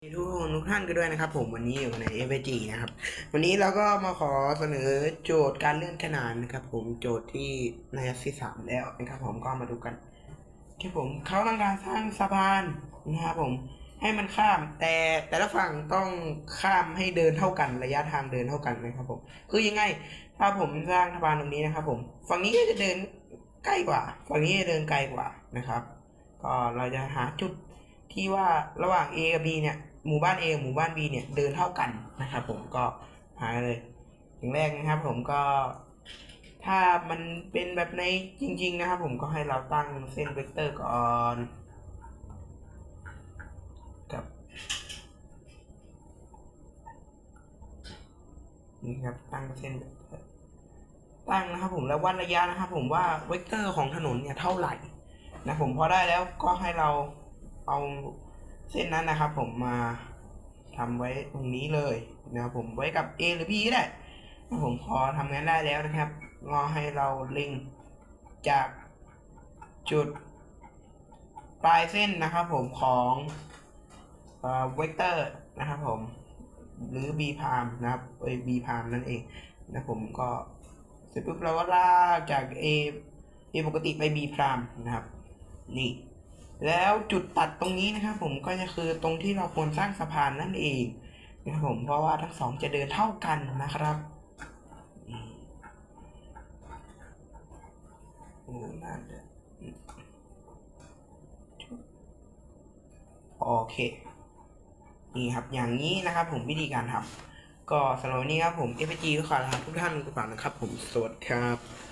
ทุกคนทุกท่านกันด้วยนะครับ ผมวันนี้อยู่ใน f อ g นะครับ วันนี้เราก็มาขอเสนอโจทย์การเลื่อนขนานนะครับ ผมโจทย์ที่ในที่สามแล้วนะครับผมก็มาดูกันครับผมเขาต้องการสร้างสะพานนะครับผม ให้มันข้ามแต่แต่ละฝั่งต้องข้ามให้เดินเท่ากันระยะทางเดินเท่ากันนะครับผม คือยังไง ถ้าผมสร้างสะพานตรงนี้นะครับ ผม ฝั่งนี้ก็จะเดินใกล้กว่า ฝั่งนี้จะเดินไกลกว่านะครับ ก็เราจะหาจุดที่ว่าระหว่าง A กับ B เนี่ย หมู่บ้าน A หมู่บ้าน B เนี่ยเดินเท่ากันนะครับผมก็หาเลยอย่างแรกนะครับผมก็ถ้ามันเป็นแบบในจริง ๆ นะครับผมก็ให้เราตั้งเส้นเวกเตอร์ก่อนกับนี่ครับตั้งเส้นเวกเตอร์ตั้งนะครับผมแล้ววัดระยะนะครับผมว่าเวกเตอร์ของถนนเนี่ยเท่าไหร่นะผมพอได้แล้วก็ให้เราเอา เส้นนั้นนะครับ ผมมาทำไว้ตรงนี้เลยนะครับผมไว้กับ A หรือ B ก็ได้ผมพอทำงานได้แล้วนะครับงอให้เราล็งจากจุดปลายเส้นนะครับผมของเวกเตอร์นะครับผมหรือ B พามนะครับเอ้ย B พามนั่นเองนะผมก็เสร็จปุ๊บเราก็ลากจาก A A ปกติไป B พรามนะครับ นี่ แล้วจุดตัดตรงนี้นะครับ ผมก็จะคือตรงที่เราควรสร้างสะพานนั่นเองนะครับผมเพราะว่าทั้งสองจะเดินเท่ากันนะครับโอ้น่าจะโอเค นี่ครับอย่างนี้นะครับผมวิธีการทำก็สำหรับวันนี้ครับผม f g ก็ขอลาทุกท่านไปก่อนนะครับผมสวัสดีครับ